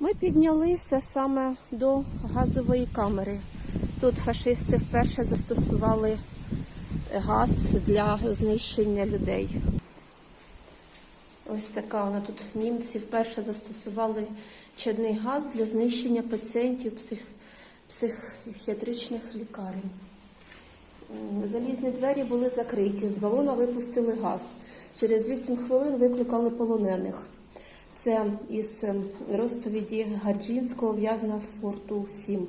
Ми піднялися саме до газової камери. Тут фашисти вперше застосували газ для знищення людей. Ось така вона тут німці вперше застосували чадний газ для знищення пацієнтів псих... психіатричних лікарень. Залізні двері були закриті, з балона випустили газ. Через 8 хвилин викликали полонених. Це із ем, розповіді Гарджінського в'язня форту 7.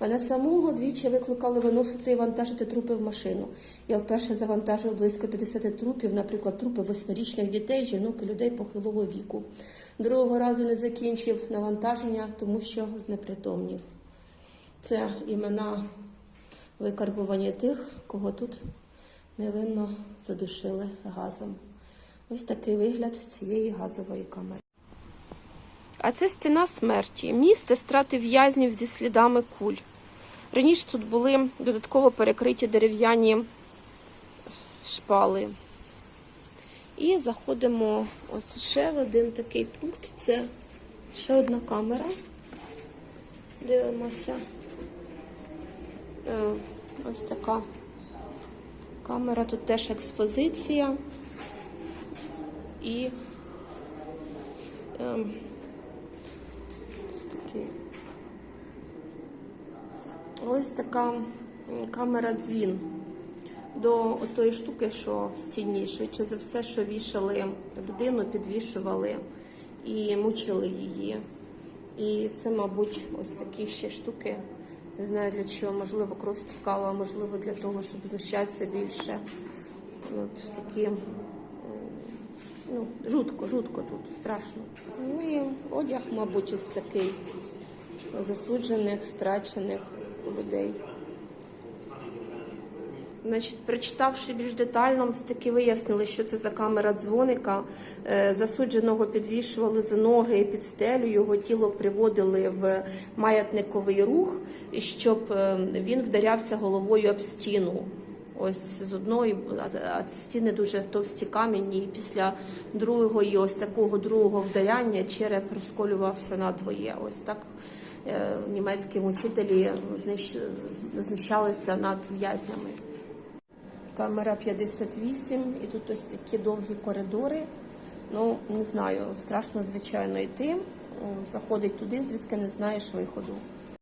Мене самого двічі викликали виносити і вантажити трупи в машину. Я вперше завантажив близько 50 трупів, наприклад, трупи восьмирічних дітей, жінок і людей похилого віку. Другого разу не закінчив навантаження, тому що знепритомнів. Це імена викарбування тих, кого тут невинно задушили газом. Ось такий вигляд цієї газової камери. А це стіна смерті. Місце страти в'язнів зі слідами куль. Раніше тут були додатково перекриті дерев'яні шпали. І заходимо ось ще в один такий пункт. Це ще одна камера. Дивимося. Е, Ось така камера, тут теж експозиція. І ем, ось такий. Ось така камера дзвін до тої штуки, що в стіні, швидше за все, що вішали людину, підвішували і мучили її. І це, мабуть, ось такі ще штуки. Не знаю для чого, можливо, кров стікала, можливо для того, щоб знущатися більше. От такі ну, жутко, жутко тут, страшно. Ну і одяг, мабуть, ось такий засуджених, страчених людей. Значить, прочитавши більш детально, все-таки вияснили, що це за камера дзвоника. Е, Засудженого підвішували за ноги і під стелю, його тіло приводили в маятниковий рух, щоб е, він вдарявся головою об стіну. Ось з одної, а- стіни дуже товсті камінні, і після другого і ось такого другого вдаряння череп розколювався надвоє. Ось так німецькі мучителі знищалися над в'язнями. Камера 58, і тут ось такі довгі коридори. Ну, не знаю, страшно, звичайно, йти. Заходить туди, звідки не знаєш виходу.